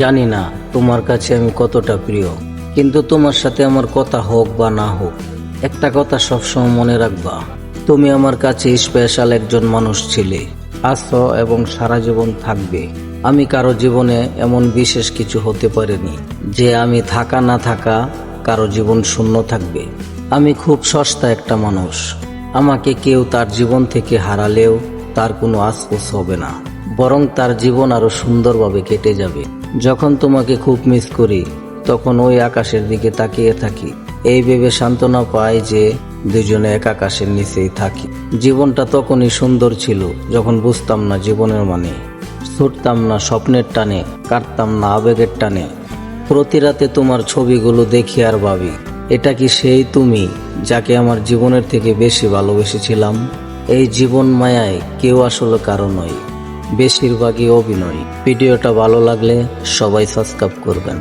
জানি না তোমার কাছে আমি কতটা প্রিয়, কিন্তু তোমার সাথে আমার কথা হোক বা না হোক, একটা কথা সবসময় মনে রাখবা, তুমি আমার কাছে স্পেশাল একজন মানুষ ছিলে, আছো এবং সারা জীবন থাকবে। আমি কারও জীবনে এমন বিশেষ কিছু হতে পারিনি, যে আমি থাকা না থাকা কারও জীবন শূন্য থাকবে। আমি খুব সস্তা একটা মানুষ, আমাকে কেউ তার জীবন থেকে হারালেও তার কোনো আশপাশ হবে না, বরং তার জীবন আরও সুন্দরভাবে কেটে যাবে। যখন তোমাকে খুব মিস করি, তখন ওই আকাশের দিকে তাকিয়ে থাকি। এই ভেবে সান্ত্বনা পাই যে, দুজনে এক আকাশের নিচেই থাকি। জীবনটা তখনই সুন্দর ছিল যখন বুঝতাম না জীবনের মানে। ছুটতাম না স্বপ্নের টানে, কাটতাম না আবেগের টানে। প্রতি রাতে তোমার ছবিগুলো দেখি আর ভাবি, এটা কি সেই তুমি যাকে আমার জীবনের থেকে বেশি ভালোবেসেছিলাম? এই জীবন মায়ায় কেউ আসলে কারও নয়। বেশিরভাগই অভিনয়। ভিডিওটা ভালো লাগলে সবাই সাবস্ক্রাইব করবেন।